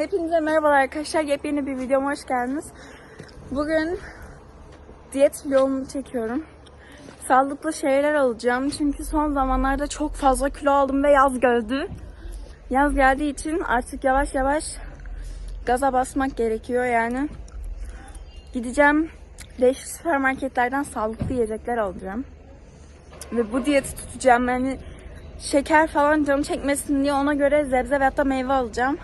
Hepinize merhabalar arkadaşlar. Yepyeni bir videoma hoş geldiniz. Bugün diyet vlogunu çekiyorum. Sağlıklı şeyler alacağım. Çünkü son zamanlarda çok fazla kilo aldım ve yaz geldi. Yaz geldiği için artık yavaş yavaş gaza basmak gerekiyor yani. Gideceğim değişik süpermarketlerden sağlıklı yiyecekler alacağım. Ve bu diyeti tutacağım. Yani şeker falan canım çekmesin diye ona göre zebze ve hatta meyve alacağım.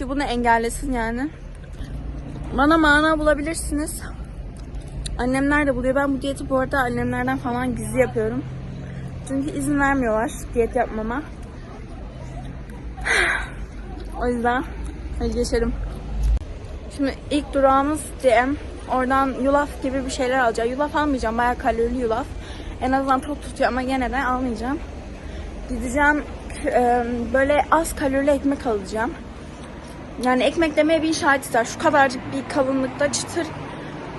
Ki bunu engellesin yani. Bana mana bulabilirsiniz. Annemler de buluyor. Ben bu diyeti bu arada annemlerden falan gizli yapıyorum. Çünkü izin vermiyorlar diyet yapmama. O yüzden hadi geçelim. Şimdi ilk durağımız DM. Oradan yulaf gibi bir şeyler alacağım. Yulaf almayacağım. Bayağı kalorili yulaf. En azından tok tutuyor ama gene de almayacağım. Gideceğim böyle az kalorili ekmek alacağım. Yani ekmek demeye bir şahit ister. Şu kadarcık bir kalınlıkta çıtır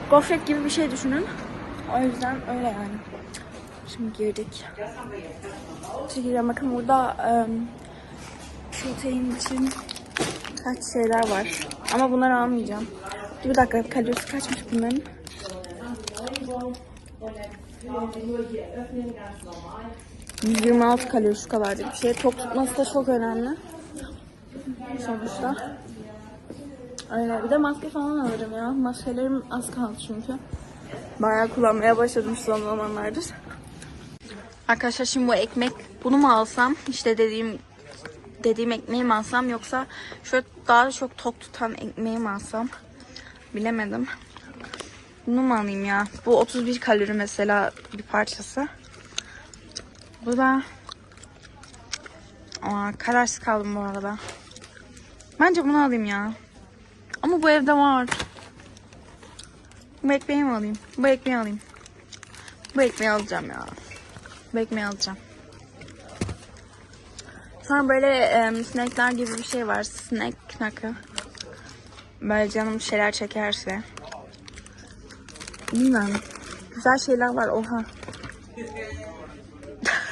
gofret gibi bir şey düşünün. O yüzden öyle yani. Şimdi girdik. Çekeceğim bakın burada e, protein için kaç şeyler var. Ama bunları almayacağım. Bir dakika kalorisi kaçmış bunların? 126 kalori şu kadarcık bir şey. Tok tutması da çok önemli. Sonuçta. Öyle. Bir de maske falan alırım ya. Maskelerim az kaldı çünkü. Bayağı kullanmaya başladım şu son zamanlardır. Arkadaşlar şimdi bu ekmek bunu mu alsam? İşte dediğim dediğim ekmeği mi alsam yoksa şöyle daha çok tok tutan ekmeği mi alsam? Bilemedim. Bunu mu alayım ya? Bu 31 kalori mesela bir parçası. Bu da Aa, kararsız kaldım bu arada. Bence bunu alayım ya. Ama bu evde var. Bu ekmeği mi alayım? Bu ekmeği alayım. Bu ekmeği alacağım ya. Bu ekmeği alacağım. Sonra böyle e, snackler gibi bir şey var. Snack knakı. Böyle canım şeyler çekerse. Bilmiyorum. Güzel şeyler var. Oha.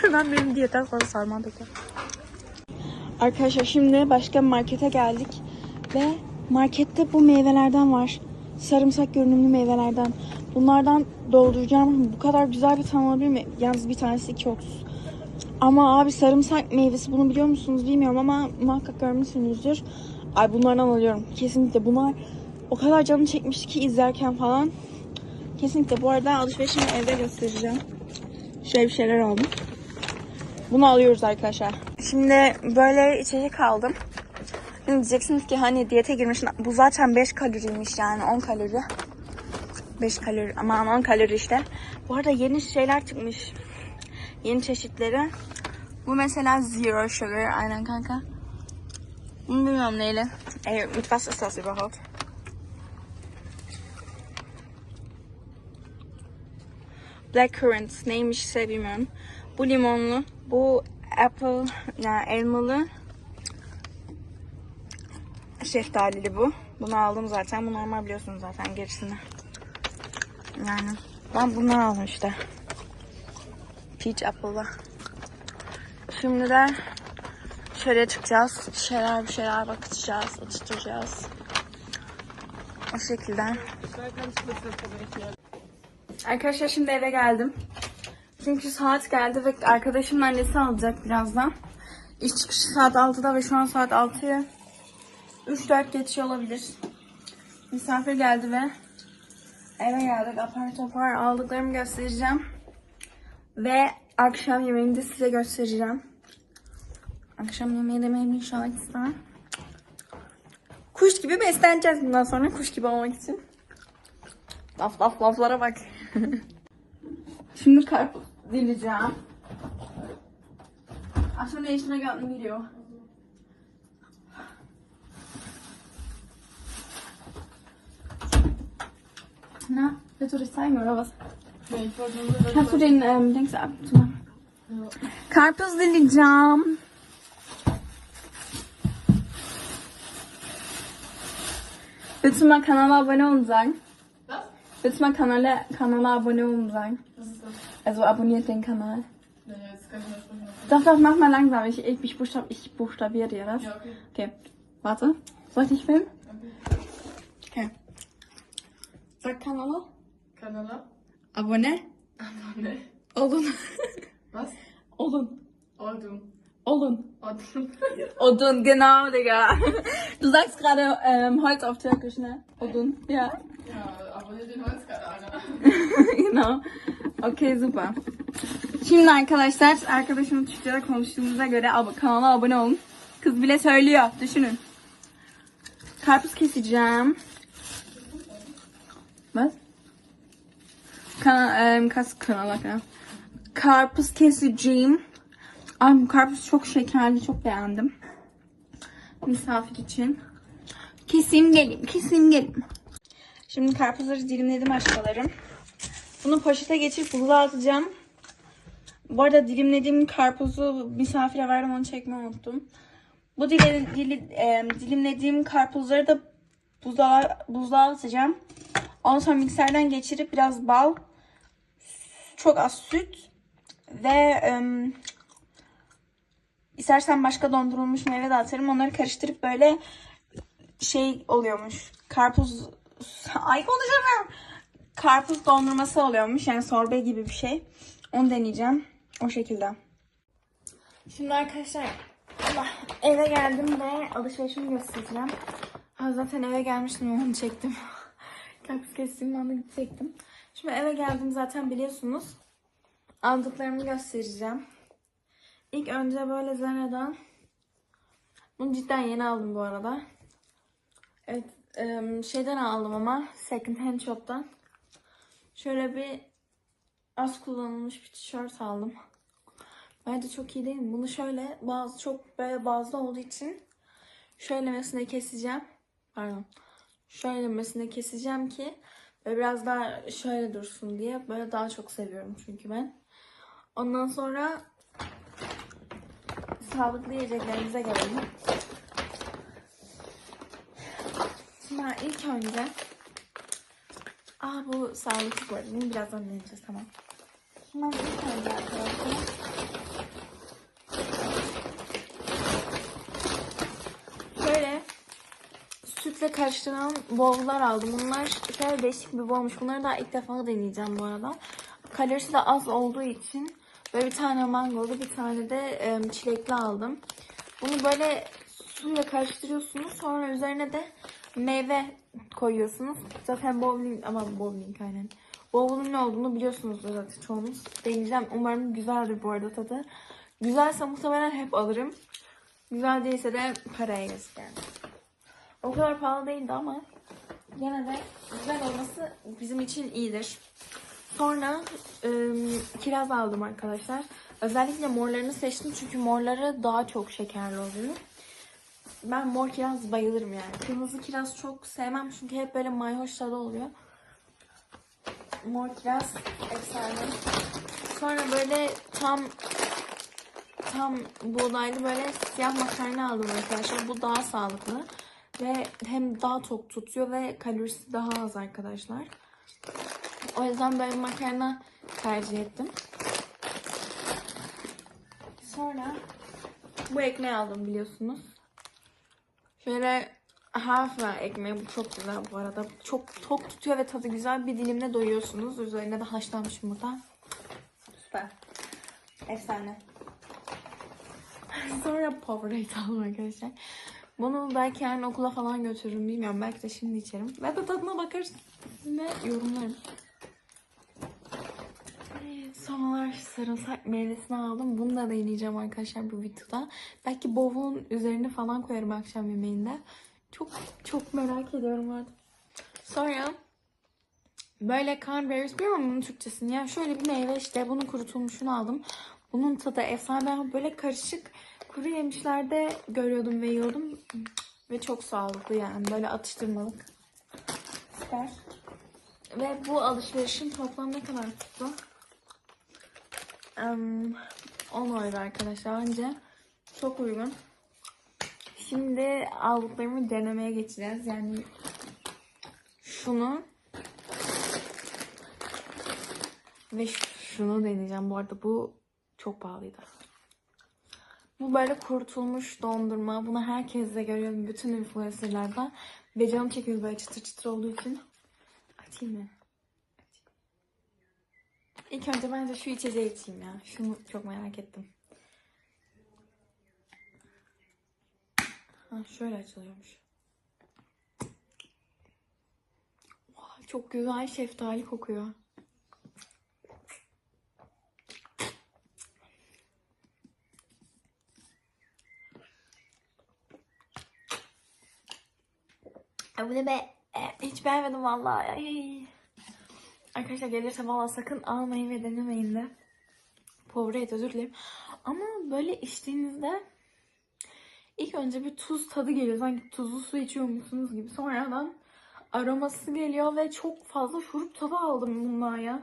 ben benim diyetten sonra sarma döküyorum. Arkadaşlar şimdi başka markete geldik. Ve markette bu meyvelerden var. Sarımsak görünümlü meyvelerden. Bunlardan dolduracağım. Bu kadar güzel bir tane olabilir mi? Yalnız bir tanesi 2.30. Ama abi sarımsak meyvesi bunu biliyor musunuz bilmiyorum ama muhakkak görmüşsünüzdür. Ay bunlardan alıyorum. Kesinlikle bunlar o kadar canım çekmişti ki izlerken falan. Kesinlikle bu arada alışverişimi evde göstereceğim. Şöyle bir şeyler aldım. Bunu alıyoruz arkadaşlar. Şimdi böyle içecek aldım. Diyeceksiniz ki hani diyete girmişsin. Bu zaten 5 kaloriymiş yani 10 kalori. 5 kalori aman 10 kalori işte. Bu arada yeni şeyler çıkmış. Yeni çeşitleri. Bu mesela zero sugar aynen kanka. Bunu bilmiyorum neyle. Ey, mit was ist das überhaupt? Blackcurrant neymiş ise bilmiyorum. Bu limonlu. Bu apple yani elmalı. Şeftalili bu. Bunu aldım zaten. Bu normal biliyorsunuz zaten gerisini. Yani ben bunları aldım işte. Peach apple'lı. Şimdi de şöyle çıkacağız. Bir şeyler bir şeyler bakacağız, atıştıracağız. O şekilde. Arkadaşlar şimdi eve geldim. Çünkü saat geldi ve arkadaşımın annesi alacak birazdan. İş çıkışı saat 6'da ve şu an saat 6'ya 3-4 geçiyor olabilir. Misafir geldi ve eve geldik. Apar topar aldıklarımı göstereceğim. Ve akşam yemeğini de size göstereceğim. Akşam yemeği demeyi inşallah ister. Kuş gibi besleneceğiz bundan sonra kuş gibi olmak için. Laf laf laflara bak. Şimdi karpuz dileyeceğim. Aslında ne işine geldiğini Na, willst du das zeigen oder was? Nee, ich wollte nur das Kannst du den ähm, Dings abzumachen? Karpuz dileyeceğim. Willst du mal kanala abone olun sagen? Was? Willst du mal kanala abone olun sagen? Was ist das? Also abonniert den Kanal. Nee, jetzt kann ich nicht sprechen. Doch, doch, mach mal langsam. Ich, ich, ich, buchstab, ich buchstabiere dir das. Ja, okay. Okay, warte. Soll ich dich filmen? Sag kanala. Kanala. Abone. Abone. Olun. Was? Olun. Ordnung. Olun. Ordnung. Odun, genau, Digga. Du sagst gerade ähm, Holz auf Türkisch, ne? Odun, ja. Ja, abonne den Holzkanal. genau. Okay, super. Şimdi arkadaşlar arkadaşımla Türkçe'de konuştuğumuza göre ab- kanala abone olun. Kız bile söylüyor. Düşünün. Karpuz keseceğim. Was? Kan ähm, kas kanala. Karpuz keseceğim. Ay bu karpuz çok şekerli. Çok beğendim. Misafir için. Keseyim geleyim. Keseyim geleyim. Şimdi karpuzları dilimledim aşkalarım. Bunu poşete geçirip buzluğa atacağım. Bu arada dilimlediğim karpuzu misafire verdim onu çekmeyi unuttum. Bu dili, dili, e, dilimlediğim karpuzları da buzluğa, buzluğa atacağım. Ondan sonra mikserden geçirip biraz bal, çok az süt ve e, istersen başka dondurulmuş meyve de atarım. Onları karıştırıp böyle şey oluyormuş. Karpuz ay konuşamıyorum. Karpuz dondurması oluyormuş. Yani sorbe gibi bir şey. Onu deneyeceğim. O şekilde. Şimdi arkadaşlar eve geldim ve alışverişimi göstereceğim. Ha, zaten eve gelmiştim onu çektim. Karpuz kestiğim anda çektim. Şimdi eve geldim zaten biliyorsunuz. Aldıklarımı göstereceğim. İlk önce böyle Zara'dan bunu cidden yeni aldım bu arada. Evet, em, şeyden aldım ama second hand shop'tan. Şöyle bir az kullanılmış bir tişört aldım. Bence çok iyi değil mi? Bunu şöyle bazı çok böyle bazı olduğu için şöylemesine keseceğim. Pardon. Şöylemesine keseceğim ki böyle biraz daha şöyle dursun diye. Böyle daha çok seviyorum çünkü ben. Ondan sonra sağlıklı yiyeceklerimize gelelim. Şimdi ilk önce Aa bu sağlıklı bu arada. Birazdan deneyeceğiz tamam. Şimdi ilk önce arkadaşlar şöyle sütle karıştıran bowl'lar aldım. Bunlar şöyle değişik bir bowlmuş. Bunları daha ilk defa deneyeceğim bu arada. Kalorisi de az olduğu için böyle bir tane mangolu bir tane de çilekli aldım. Bunu böyle suyla karıştırıyorsunuz. Sonra üzerine de meyve koyuyorsunuz. Zaten bowling ama bowling aynen. Bowl'un ne olduğunu biliyorsunuzdur zaten çoğunuz. Deneyeceğim. Umarım güzeldir bu arada tadı. Güzelse muhtemelen hep alırım. Güzel değilse de paraya yazık. O kadar pahalı değildi ama gene de güzel olması bizim için iyidir. Sonra ım, kiraz aldım arkadaşlar. Özellikle morlarını seçtim çünkü morları daha çok şekerli oluyor. Ben mor kiraz bayılırım yani. Kırmızı kiraz çok sevmem çünkü hep böyle mayhoş tadı oluyor. Mor kiraz efsane. Sonra böyle tam tam buğdaylı böyle siyah makarna aldım arkadaşlar. Bu daha sağlıklı. Ve hem daha tok tutuyor ve kalorisi daha az arkadaşlar. O yüzden böyle makarna tercih ettim. Sonra bu ekmeği aldım biliyorsunuz. Şöyle hafa ekmeği bu çok güzel bu arada. Çok tok tutuyor ve tadı güzel. Bir dilimle doyuyorsunuz. Üzerine de haşlanmış yumurta. Süper. Efsane. Sonra Powerade aldım arkadaşlar. Bunu belki yarın okula falan götürürüm bilmiyorum. Belki de şimdi içerim. Ve de tadına bakarız. Sizinle yorumlarım. Son olarak sarımsak meyvesini aldım. Bunu da deneyeceğim arkadaşlar bu videoda. Belki bovuğun üzerine falan koyarım akşam yemeğinde. Çok çok merak ediyorum artık. Sonra böyle cranberries bilmiyorum bunun Türkçesini. Yani şöyle bir meyve işte. Bunun kurutulmuşunu aldım. Bunun tadı efsane. Ben böyle karışık kuru yemişlerde görüyordum ve yiyordum. Ve çok sağlıklı yani. Böyle atıştırmalık. Süper. Ve bu alışverişim toplam ne kadar tuttu? Um, 10 euro arkadaşlar. Bence çok uygun. Şimdi aldıklarımı denemeye geçeceğiz. Yani şunu ve şunu deneyeceğim. Bu arada bu çok pahalıydı. Bu böyle kurutulmuş dondurma. Bunu herkes de görüyorum. Bütün influencerlarda. Ve canım çekiyor böyle çıtır çıtır olduğu için. Açayım mı? İlk önce bence şu içeceği içeyim ya. Şunu çok merak ettim. Ha, şöyle açılıyormuş. Oha, çok güzel şeftali kokuyor. Ne be? E, Hiç beğenmedim vallahi. Ay. Arkadaşlar gelirse vallahi sakın almayın ve denemeyin de. Powerade özür dilerim. Ama böyle içtiğinizde ilk önce bir tuz tadı geliyor. Sanki tuzlu su içiyormuşsunuz gibi. Sonradan aroması geliyor ve çok fazla şurup tadı aldım bundan ya.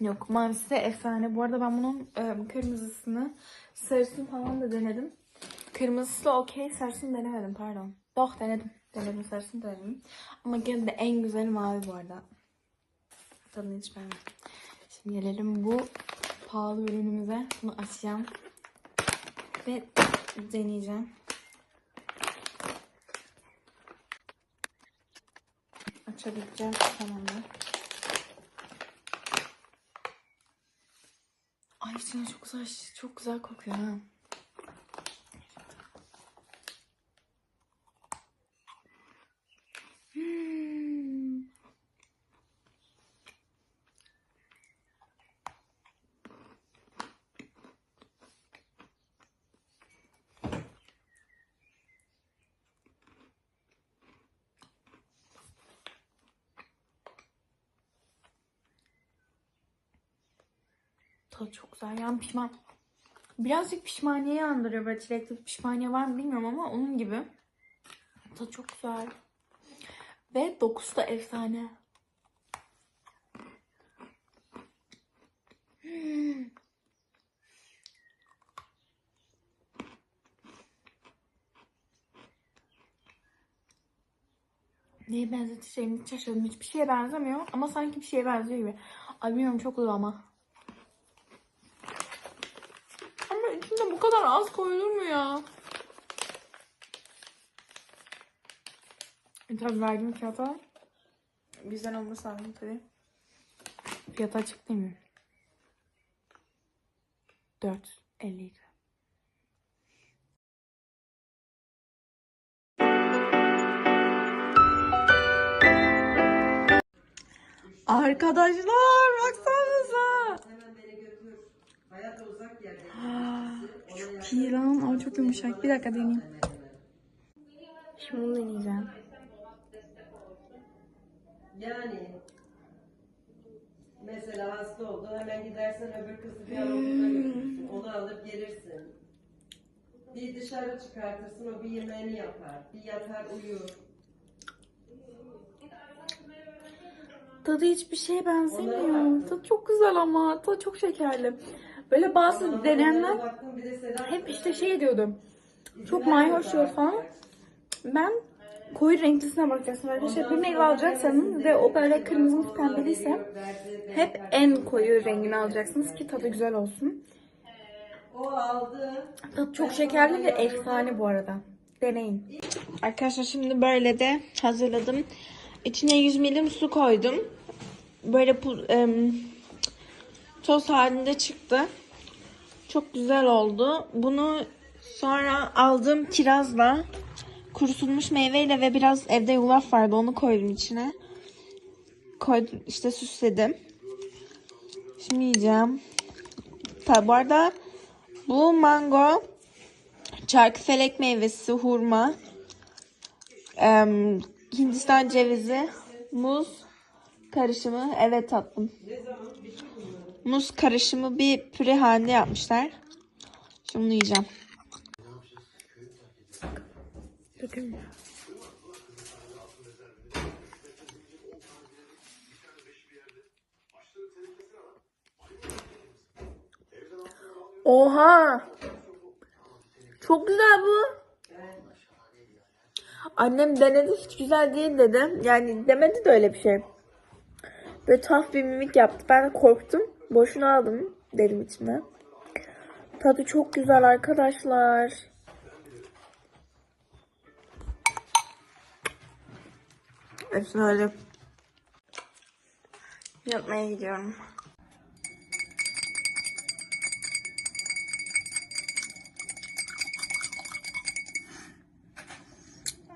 Yok mavisi de efsane. Bu arada ben bunun e, kırmızısını, sarısını falan da denedim. Kırmızısı okey, sarısını denemedim pardon. Doch denedim. Denedim sarısını denedim. Ama gene de en güzeli mavi bu arada. Tadını hiç beğenmedim. Şimdi gelelim bu pahalı ürünümüze. Bunu açacağım. Ve deneyeceğim. Açabileceğim tamamdır. Ay içine çok güzel, çok güzel kokuyor ha. Tadı çok güzel. Yani pişman. Birazcık pişmaniyeyi andırıyor. Böyle çilekli pişmaniye var mı bilmiyorum ama onun gibi. Tadı çok güzel. Ve dokusu da efsane. Hmm. Neye benzeteceğimi şaşırdım. Hiçbir şeye benzemiyor ama sanki bir şeye benziyor gibi. Ay bilmiyorum çok ama. Ama bu kadar az koyulur mu ya? E tabii verdiğim fiyata bizden olması lazım tabii. Fiyatı açık değil mi? 4.52. Arkadaşlar baksanıza. Çok iyi lan. Ama çok yumuşak. Bir dakika deneyeyim. Şimdi bunu deneyeceğim. Yani mesela hasta oldu hemen gidersen öbür kızı bir anaokula götürürsün. Onu alıp gelirsin. Bir dışarı çıkartırsın o bir yemeğini yapar. Bir yatar uyur. Tadı hiçbir şeye benzemiyor. Tadı çok güzel ama. Tadı çok şekerli. Böyle bazı Ama deneyenler baktım bir de Sedat hep işte şey diyordum. Çok mayhoş yiyor falan. Ben koyu renklisine bakacaksın arkadaşlar. Bir meyve alacaksanız ve o böyle kırmızı pembeliyse hep en koyu rengini alacaksınız ki tadı güzel olsun. O aldı. Tadı çok şekerli ve efsane bu arada. Deneyin. Arkadaşlar şimdi böyle de hazırladım. İçine 100 milim su koydum. Böyle pu- em, toz halinde çıktı. Çok güzel oldu. Bunu sonra aldığım kirazla kurutulmuş meyveyle ve biraz evde yulaf vardı. Onu koydum içine. Koydum işte süsledim. Şimdi yiyeceğim. Tabi bu arada bu mango çarkıfelek meyvesi, hurma, em, Hindistan cevizi, muz karışımı. Evet tatlım. Muz karışımı bir püre halinde yapmışlar. Şimdi bunu yiyeceğim. Bakın. Oha! Çok güzel bu. Annem denedi hiç güzel değil dedi. Yani demedi de öyle bir şey. Böyle tuhaf bir mimik yaptı. Ben korktum. Boşuna aldım dedim içime. Tadı çok güzel arkadaşlar. Hepsini öyle yatmaya gidiyorum.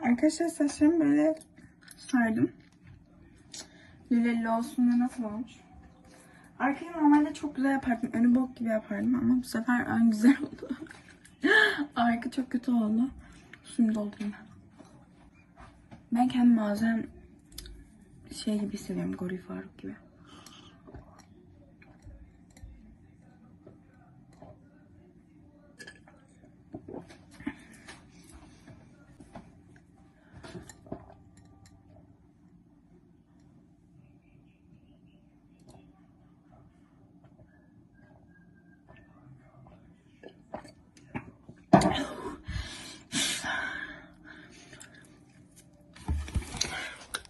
Arkadaşlar saçlarımı böyle sardım. Lüleli olsun diye nasıl olmuş? Arkayı normalde çok güzel yapardım. Önü bok gibi yapardım ama bu sefer ön güzel oldu. Arka çok kötü oldu. Şimdi doldurayım. Ben kendimi bazen şey gibi hissediyorum. Goril Faruk gibi.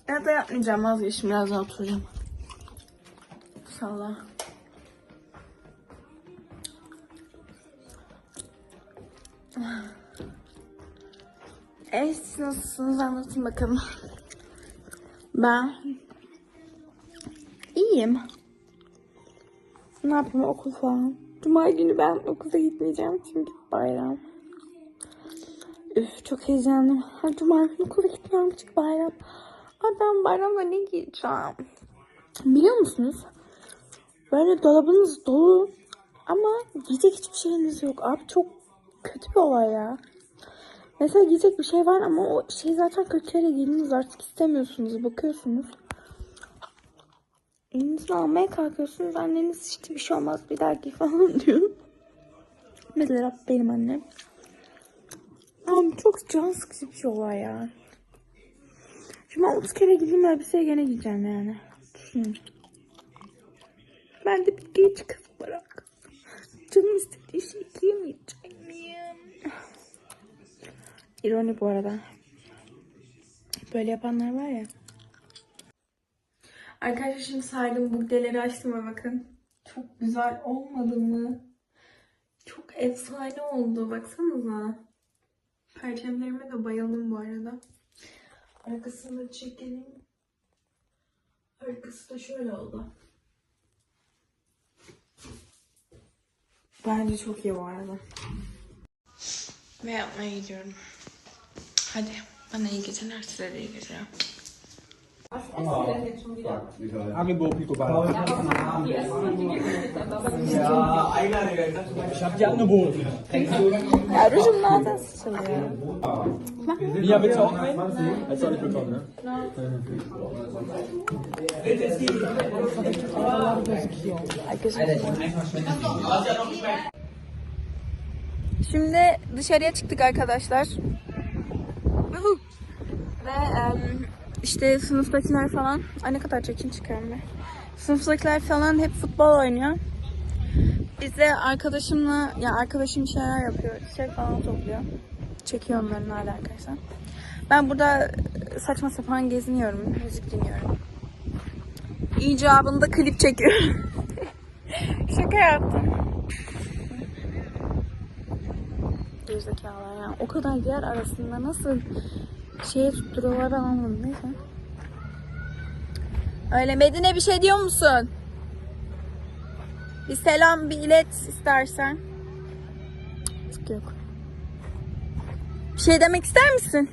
Ya da yapmayacağım vazgeçtim biraz daha oturacağım. Salla. Evet nasılsınız anlatın bakalım. Ben iyiyim. Ne yapayım okul falan. Cuma günü ben okula gitmeyeceğim çünkü bayram. Üf çok heyecanlıyım. Ha, Cuma günü okula gitmiyorum çünkü bayram. Ay ben bayramda ne giyeceğim? Biliyor musunuz? Böyle dolabınız dolu ama giyecek hiçbir şeyiniz yok. Abi çok kötü bir olay ya. Mesela giyecek bir şey var ama o şey zaten 40 kere giydiniz artık istemiyorsunuz. Bakıyorsunuz. Elinizle almaya kalkıyorsunuz. Anneniz işte bir şey olmaz bir daha giy falan diyor. Mesela benim annem. Abi çok can sıkıcı bir şey olay ya. Şimdi 30 kere giydiğim elbiseyi gene giyeceğim yani. Düşünün. Ben de bir genç kız bırak. Canım istediği şeyi giyemeyecek miyim? İroni bu arada. Böyle yapanlar var ya. Arkadaşlar şimdi sardım bugdeleri açtım ve bakın. Çok güzel olmadı mı? Çok efsane oldu. Baksanıza. Perçemlerime de bayıldım bu arada. Arkasını çekelim. Arkası da şöyle oldu. Bence çok iyi bu arada. Ve yapmaya gidiyorum. Hadi. Bana iyi geceler, size de iyi geceler. Ja. Ich hab die angeboten. Ya rujum nereden sıçralıyor? Mia, willst du auch auch nicht bekommen, ne? Şimdi dışarıya çıktık arkadaşlar. Ve em, işte sınıftakiler falan. Ay ne kadar çekin çıkıyorum ben. Sınıftakiler falan hep futbol oynuyor. Biz de arkadaşımla, ya arkadaşım şeyler yapıyor. Çiçek falan topluyor. Çekiyor onların hala arkadaşlar. Ben burada saçma sapan geziniyorum. Müzik dinliyorum. İcabında klip çekiyorum. Şaka yaptım. Gerizekalılar ya. O kadar yer arasında nasıl şeye tutturuyorlar anlamadım. Neyse. Öyle Medine bir şey diyor musun? Bir selam bir ilet istersen. Yok. Bir şey demek ister misin?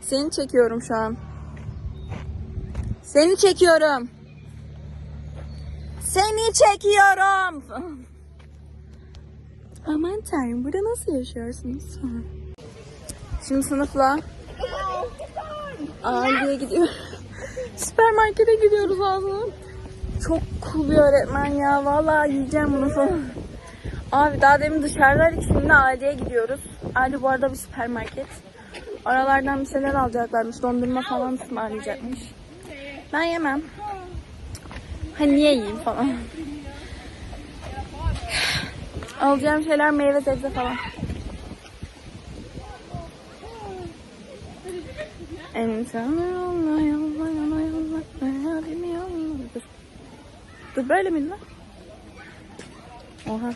Seni çekiyorum şu an. Seni çekiyorum. Seni çekiyorum. Aman tanrım burada nasıl yaşıyorsunuz? Şimdi sınıfla Ali'ye gidiyor. Süpermarkete gidiyoruz ağzına. Çok cool bir öğretmen ya. Vallahi yiyeceğim bunu falan. Abi daha demin dışarıdaydık şimdi Ali'ye gidiyoruz. Ali bu arada bir süpermarket. Aralardan bir şeyler alacaklarmış. Dondurma falan ısmarlayacakmış. Ben yemem. Hani niye yiyeyim falan. Alacağım şeyler meyve sebze falan. Ensanlar yolla yolla yolla yolla. Merhabim yolla. Dur. Dur böyle miydi lan? Oha.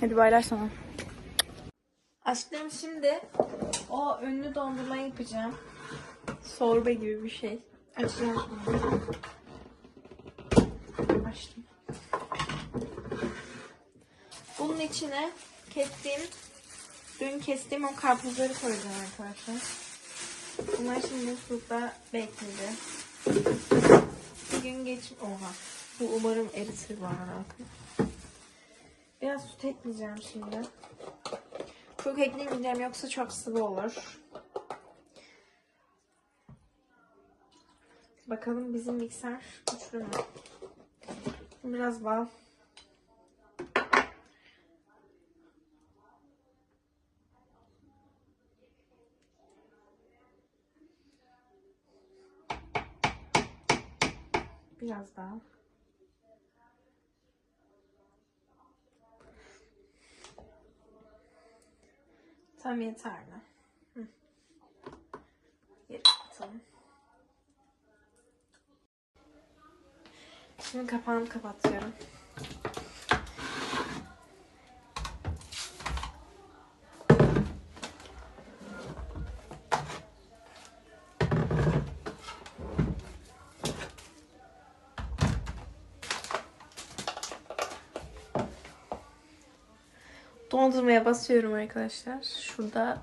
Hadi baylar sana. Aşkım şimdi o ünlü dondurma yapacağım. Sorbe gibi bir şey. Açacağım şimdi. Açtım. Bunun içine kestiğim dün kestiğim o karpuzları koyacağım arkadaşlar. Bunlar şimdi suda bekledi. Bir gün geç... Oha. Bu umarım eritir bana artık. Biraz süt ekleyeceğim şimdi. Çok ekleyemeyeceğim yoksa çok sıvı olur. Bakalım bizim mikser güçlü mü? Biraz bal. Biraz daha. Tam yeterli. Hı. Atalım. Şimdi kapağını kapatıyorum. Dondurmaya basıyorum arkadaşlar. Şurada.